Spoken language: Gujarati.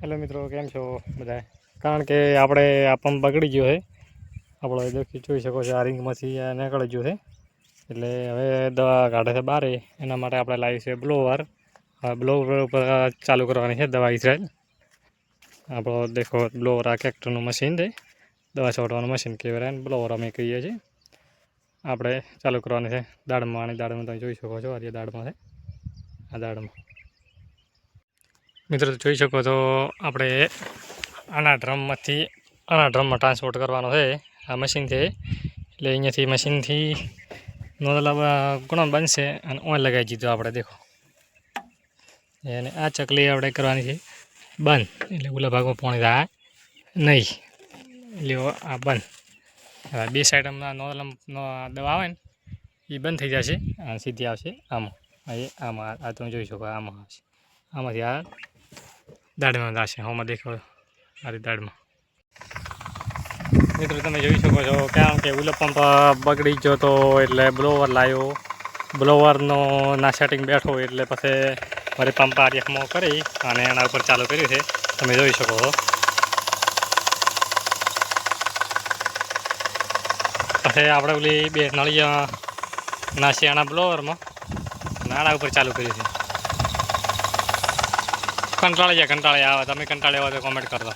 હેલો મિત્રો, કેમ છો બધા કારણ કે આપણે આ બગડી ગયો છે આપણો દેખી જોઈ શકો છો આ રિંગમાંથી નીકળી ગયું છે એટલે હવે દવા કાઢે છે બારે. એના માટે આપણે લાવી છે બ્લોવર. બ્લોવર ઉપર ચાલુ કરવાની છે દવા ઇઝરાયલ આપણો દેખો બ્લોવર આ કેક્ટરનું મશીન છે. દવા છોડવાનું મશીન કહેવાય ને બ્લોવર અમે કહીએ છીએ. આપણે ચાલુ કરવાની છે દાળમાં આની દાળમાં તમે જોઈ શકો છો, આ દાળમાં છે. આ દાળમાં મિત્રો, જોઈ શકો તો આપણે આના ડ્રમમાંથી, આના ડ્રમમાં ટ્રાન્સપોર્ટ કરવાનો છે આ મશીનથી. એટલે અહીંયાથી મશીનથી નોંધલા ગુણો બનશે અને ઓન લગાવી દીધું આપણે, દેખો. અને આ ચકલી આપણે કરવાની છે, બંધ. એટલે ઓલા ભાગમાં પાણી થાય. નહીં. એટલે આ બંધ. હવે બે સાઈડમાં નોંધલા દવા આવે ને, એ બંધ થઈ જશે અને સીધી આવશે આમાં. એ, આમાં, આ તમે જોઈ શકો, આમાં આવશે. આમાંથી આ દાળમાં દાશે હોમાં દેખો મારી દાળમાં મિત્રો, તમે જોઈ શકો છો કારણ કે ઉલો પંપ બગડી ગયો તો એટલે બ્લોવર લાવ્યો બ્લોવરનો ના સેટિંગ બેઠો એટલે પછી મારી પંપ આરિયામાં કરી અને એના ઉપર ચાલુ કર્યું છે. તમે જોઈ શકો છો. પછી આપણે ઓલી બે નળિયા આના બ્લોવરમાં નાળા ઉપર ચાલુ કર્યું છે. કંટાળી જાય કંટાળી આવે. તમે કંટાળી આવો તો કોમેન્ટ કરજો.